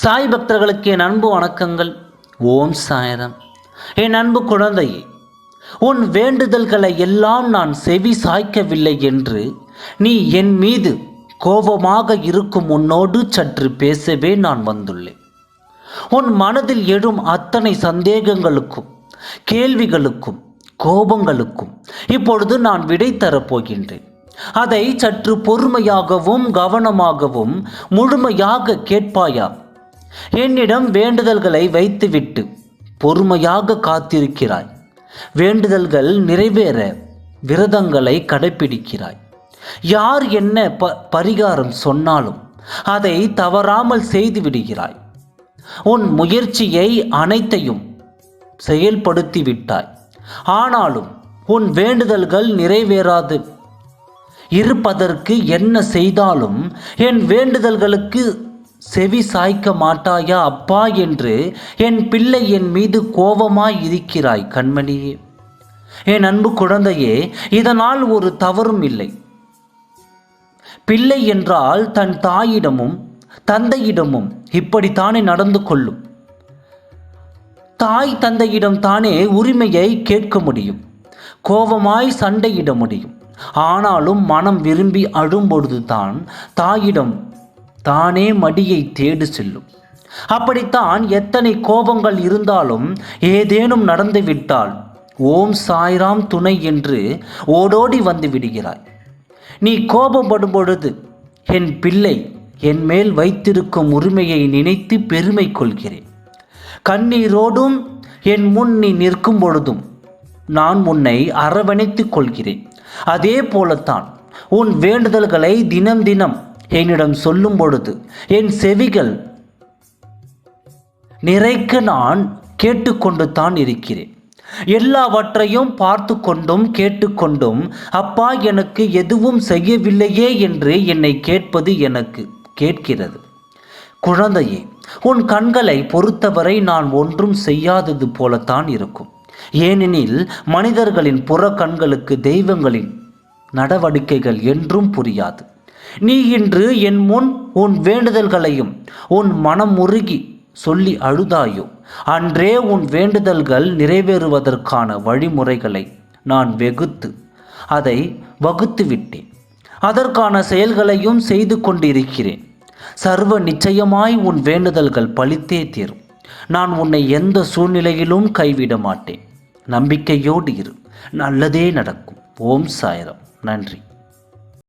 சாய் பக்தர்களுக்கு என் அன்பு வணக்கங்கள். ஓம் சாயரம். என் அன்பு குழந்தையே உன் வேண்டுதல்களை எல்லாம் நான் செவி சாய்க்கவில்லை என்று நீ என் மீது கோபமாக இருக்கும் உன்னோடு சற்று பேசவே நான் வந்துள்ளேன். உன் மனதில் எழும் அத்தனை சந்தேகங்களுக்கும் கேள்விகளுக்கும் கோபங்களுக்கும் இப்பொழுது நான் விடை தரப்போகின்றேன். அதை சற்று பொறுமையாகவும் கவனமாகவும் முழுமையாக கேட்பாயா? என்னிடம் வேண்டுதல்களை வைத்துவிட்டு பொறுமையாக காத்திருக்கிறாய். வேண்டுதல்கள் நிறைவேற விரதங்களை கடைப்பிடிக்கிறாய். யார் என்ன ப பரிகாரம் சொன்னாலும் அதை தவறாமல் செய்து விடுகிறாய். உன் முயற்சியை அனைத்தையும் செயல்படுத்தி விட்டாய். ஆனாலும் உன் வேண்டுதல்கள் நிறைவேறாது. இருப்பதற்கு என்ன செய்தாலும் என் வேண்டுதல்களுக்கு செவி சாய்க்க மாட்டாயா அப்பா என்று என் பிள்ளை என் மீது கோபமாய் இருக்கிறாய் கண்மணியே என் அன்பு குழந்தையே இதனால் ஒரு தவறும் இல்லை. பிள்ளை என்றால் தன் தாயிடமும் தந்தையிடமும் இப்படித்தானே நடந்து கொள்ளும். தாய் தந்தையிடம் தானே உரிமையை கேட்க முடியும் கோபமாய் சண்டையிட முடியும். ஆனாலும் மனம் விரும்பி அழும்பொழுதுதான் தாயிடம் தானே மடியை தேடு செல்லும். அப்படித்தான் எத்தனை கோபங்கள் இருந்தாலும் ஏதேனும் நடந்துவிட்டால் ஓம் சாய்ராம் துணை என்று ஓடோடி வந்து விடுகிறாய். நீ கோபப்படும் பொழுது என் பிள்ளை என் மேல் வைத்திருக்கும் உரிமையை நினைத்து பெருமை கொள்கிறேன். கண்ணீரோடும் என் முன் நீ நிற்கும் பொழுதும் நான் உன்னை அரவணைத்துக் கொள்கிறேன். அதே போலத்தான் உன் வேண்டுதல்களை தினம் தினம் என்னிடம் சொல்லும் பொழுது என் செவிகள் நிறைக்க நான் கேட்டுக்கொண்டு தான் இருக்கிறேன். எல்லாவற்றையும் பார்த்து கொண்டும் கேட்டுக்கொண்டும் அப்பா எனக்கு எதுவும் செய்யவில்லையே என்று என்னை கேட்பது எனக்கு கேட்கிறது. குழந்தையே உன் கண்களை பொறுத்தவரை நான் ஒன்றும் செய்யாதது போலத்தான் இருக்கும். ஏனெனில் மனிதர்களின் புற கண்களுக்கு தெய்வங்களின் நடவடிக்கைகள் என்றும் புரியாது. நீ இன்று என் முன் உன் வேண்டுதல்களையும் உன் மனம் உருகி சொல்லி அழுதாயோ? அன்றே உன் வேண்டுதல்கள் நிறைவேறுவதற்கான வழிமுறைகளை நான் வெகுத்து அதை வகுத்து விட்டேன் அதற்கான செயல்களையும் செய்து கொண்டிருக்கிறேன். சர்வ நிச்சயமாய் உன் வேண்டுதல்கள் பழித்தே தீரும். நான் உன்னை எந்த சூழ்நிலையிலும் கைவிட மாட்டேன். நம்பிக்கையோடு இரு. நல்லதே நடக்கும். ஓம் சாயரம். நன்றி.